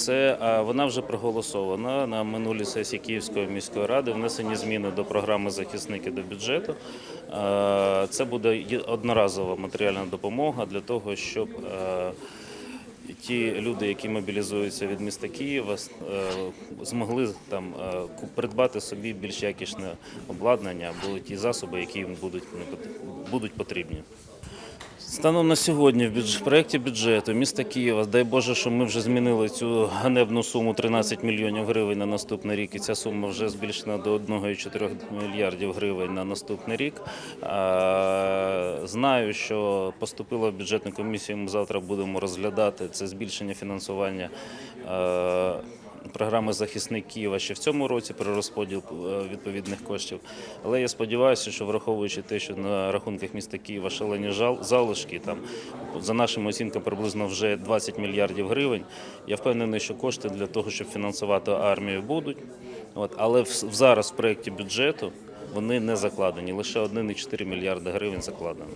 Це вона вже проголосована на минулій сесії Київської міської ради. Внесені зміни до програми захисники до бюджету. Це буде одноразова матеріальна допомога для того, щоб ті люди, які мобілізуються від міста Києва, змогли там придбати собі більш якісне обладнання або ті засоби, які їм будуть будуть потрібні. Станом на сьогодні в бюдж- в проєкті бюджету міста Києва, дай Боже, що ми вже змінили цю ганебну суму 13 мільйонів гривень на наступний рік, і ця сума вже збільшена до 1,4 мільярдів гривень на наступний рік. Знаю, що поступило в бюджетну комісію, ми завтра будемо розглядати це збільшення фінансування. Програми захисник Києва ще в цьому році про розподіл е, відповідних коштів. Але я сподіваюся, що враховуючи те, що на рахунках міста Києва шалені залишки, там за нашими оцінками приблизно вже 20 мільярдів гривень. Я впевнений, що кошти для того, щоб фінансувати армію, будуть. От, але в- зараз в проєкті бюджету вони не закладені. Лише 1,4 мільярда гривень закладено.